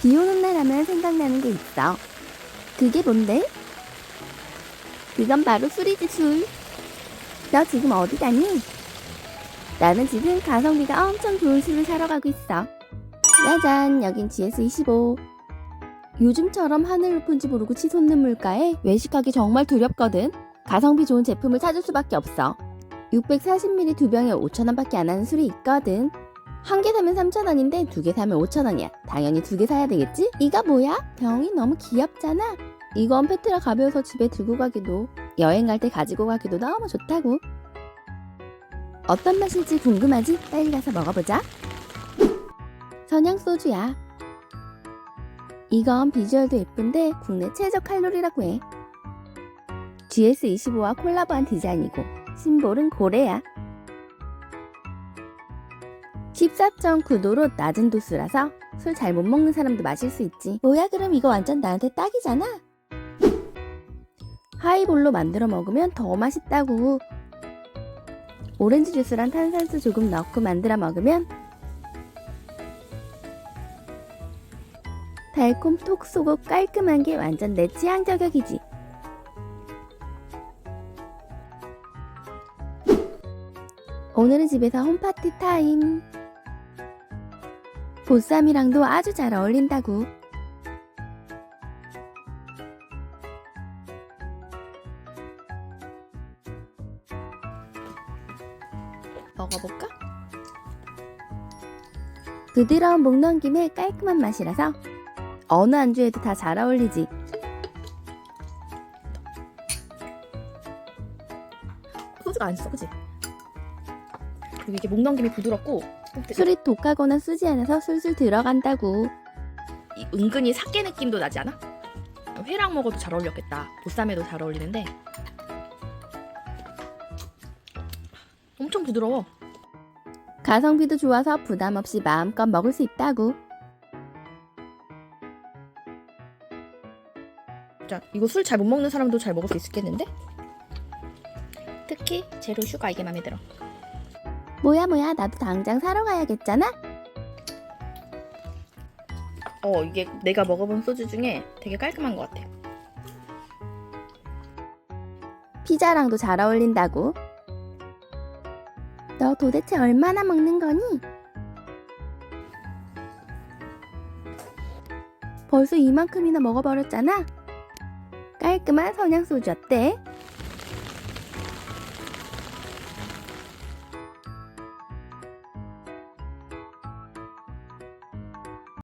비 오는 날 하면 생각나는 게 있어. 그게 뭔데? 그건 바로 술이지, 술. 너 지금 어디 가니? 나는 지금 가성비가 엄청 좋은 술을 사러 가고 있어. 짜잔, 여긴 GS25. 요즘처럼 하늘 높은지 모르고 치솟는 물가에 외식하기 정말 두렵거든. 가성비 좋은 제품을 찾을 수밖에 없어. 640ml 두 병에 5,000원밖에 안 하는 술이 있거든. 한 개 사면 3,000원인데 두 개 사면 5,000원이야. 당연히 두 개 사야 되겠지? 이거 뭐야? 병이 너무 귀엽잖아. 이건 페트라 가벼워서 집에 들고 가기도, 여행 갈 때 가지고 가기도 너무 좋다고. 어떤 맛일지 궁금하지? 빨리 가서 먹어보자. 선양 소주야. 이건 비주얼도 예쁜데 국내 최저 칼로리라고 해. GS25와 콜라보한 디자인이고 심볼은 고래야. 14.9도로 낮은 도수라서 술 잘 못 먹는 사람도 마실 수 있지. 뭐야 그럼 이거 완전 나한테 딱이잖아. 하이볼로 만들어 먹으면 더 맛있다고. 오렌지 주스랑 탄산수 조금 넣고 만들어 먹으면 달콤 톡 쏘고 깔끔한 게 완전 내 취향 저격이지. 오늘은 집에서 홈파티 타임. 보쌈이랑도 아주 잘 어울린다고. 먹어볼까? 부드러운 목 넘김에 깔끔한 맛이라서 어느 안주에도 다 잘 어울리지. 소주가 안 써, 그지? 이게 목 넘김이 부드럽고 술이 독하거나 쓰지 않아서 술술 들어간다고. 이 은근히 사케 느낌도 나지 않아? 회랑 먹어도 잘 어울렸겠다. 보쌈에도 잘 어울리는데 엄청 부드러워. 가성비도 좋아서 부담 없이 마음껏 먹을 수 있다고. 자, 이거 술 잘 못 먹는 사람도 잘 먹을 수 있겠는데? 특히 제로 슈가 이게 마음에 들어. 뭐야 뭐야 나도 당장 사러 가야겠잖아. 어, 이게 내가 먹어본 소주 중에 되게 깔끔한 것 같아. 피자랑도 잘 어울린다고. 너 도대체 얼마나 먹는 거니? 벌써 이만큼이나 먹어버렸잖아. 깔끔한 선양 소주 어때?